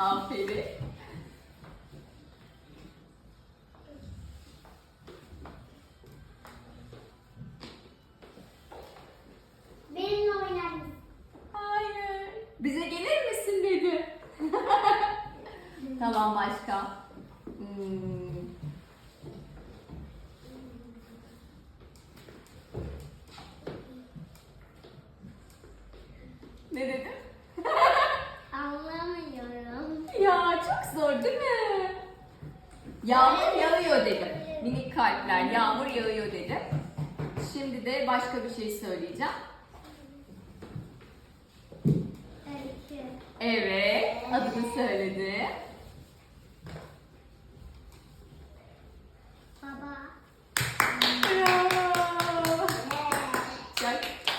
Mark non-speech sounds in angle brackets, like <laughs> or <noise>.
Aferin. Benimle oynar mısın? Hayır. Bize gelir misin dedi. <laughs> tamam başka. Hmm. Ne dedim? Zor değil mi? Yağmur yağıyor dedim. Minik kalpler yağmur yağıyor dedim. Şimdi de başka bir şey söyleyeceğim. Evet, adını söyledi.